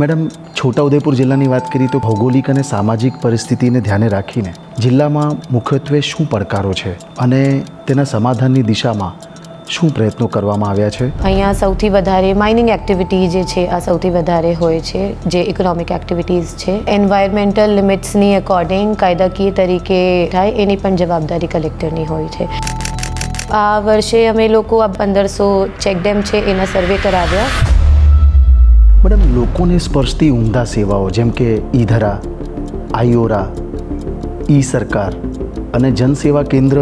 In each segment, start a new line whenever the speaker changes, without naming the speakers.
Madam, Chhota Udepur જિલ્લાની વાત કરીએ તો ભૌગોલિક અને સામાજિક પરિસ્થિતિને ધ્યાને રાખીને જિલ્લામાં મુખ્યત્વે શું પડકારો છે અને તેના સમાધાનની દિશામાં શું પ્રયત્નો કરવામાં આવ્યા છે?
અહીંયા સૌથી વધારે માઇનિંગ એક્ટિવિટી જે છે, આ સૌથી વધારે હોય છે, જે ઇકોનોમિક એક્ટિવિટીઝ છે. એન્વાયરમેન્ટલ લિમિટ્સની અકોર્ડિંગ કાયદાકીય તરીકે થાય, એની પણ જવાબદારી કલેક્ટરની હોય છે. આ વર્ષે અમે લોકો આ પંદરસો ચેકડેમ છે, એના સર્વે કરાવ્યા.
મેડમ, લોકોને સ્પર્શતી ઉમદા સેવાઓ, જેમ કે ઈધરા, આઈઓરા ઈ સરકાર અને જનસેવા કેન્દ્ર,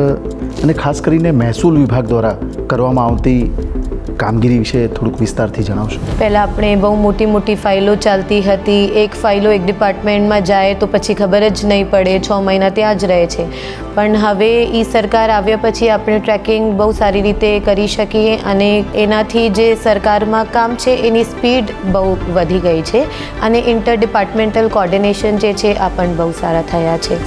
અને ખાસ કરીને મહેસૂલ વિભાગ દ્વારા કરવામાં આવતી કામગીરી વિશે થોડુંક વિસ્તારથી જણાવશો?
પહેલાં આપણે બહુ મોટી મોટી ફાઇલો ચાલતી હતી. એક ફાઇલો એક ડિપાર્ટમેન્ટમાં જાય તો પછી ખબર જ નહીં પડે છ મહિના ત્યાં જ રહે છે. પણ હવે એ સરકાર આવ્યા પછી આપણે ટ્રેકિંગ બહુ સારી રીતે કરી શકીએ અને એનાથી જે સરકારમાં કામ છે એની સ્પીડ બહુ વધી ગઈ છે અને ઇન્ટર ડિપાર્ટમેન્ટલ કોર્ડિનેશન જે છે આ પણ બહુ સારા થયા છે.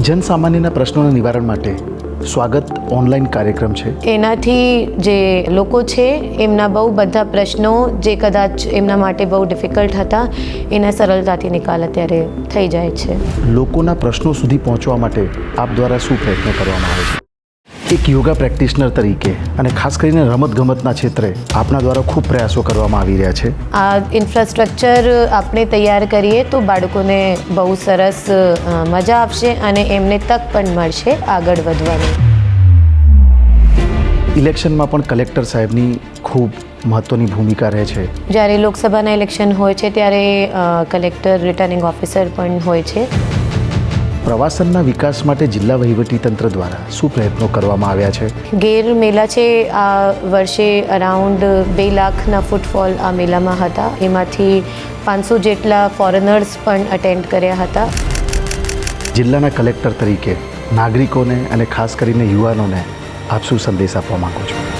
જનસામાન્યના પ્રશ્નોના નિવારણ માટે સ્વાગત ઓનલાઈન કાર્યક્રમ છે?
એનાથી જે લોકો છે એમના બહુ બધા પ્રશ્નો જે કદાચ એમના માટે બહુ ડિફિકલ્ટ હતા એના સરળતાથી નિકાલ અત્યારે થઈ જાય છે.
લોકોના પ્રશ્નો સુધી પહોંચવા માટે આપ દ્વારા શું પ્રયત્નો કરવામાં આવે છે? એક યોગા પ્રેક્ટિશનર તરીકે અને ખાસ કરીને રમતગમતના ક્ષેત્રે આપના દ્વારા ખૂબ પ્રયાસો કરવામાં આવી રહ્યા છે.
આ ઇન્ફ્રાસ્ટ્રક્ચર આપણે તૈયાર કરીએ તો બાળકોને બહુ સરસ મજા આવશે અને એમને તક પણ મળશે આગળ વધવાની.
ઇલેક્શનમાં પણ કલેક્ટર સાહેબની ખૂબ મહત્ત્વની ભૂમિકા રહે છે.
જ્યારે લોકસભાના ઇલેક્શન હોય છે ત્યારે કલેક્ટર રિટર્નિંગ ઓફિસર પણ હોય છે.
પ્રવાસનના વિકાસ માટે જિલ્લા વહીવટીતંત્ર દ્વારા શું પ્રયત્નો કરવામાં આવ્યા છે?
ગેર મેલા છે. આ વર્ષે અરાઉન્ડ બે લાખના ફૂટફોલ આ મેલામાં હતા. એમાંથી પાંચસો જેટલા ફોરેનર્સ પણ અટેન્ડ કર્યા હતા.
જિલ્લાના કલેક્ટર તરીકે નાગરિકોને અને ખાસ કરીને યુવાનોને આપ શું સંદેશ આપવા માગો છો?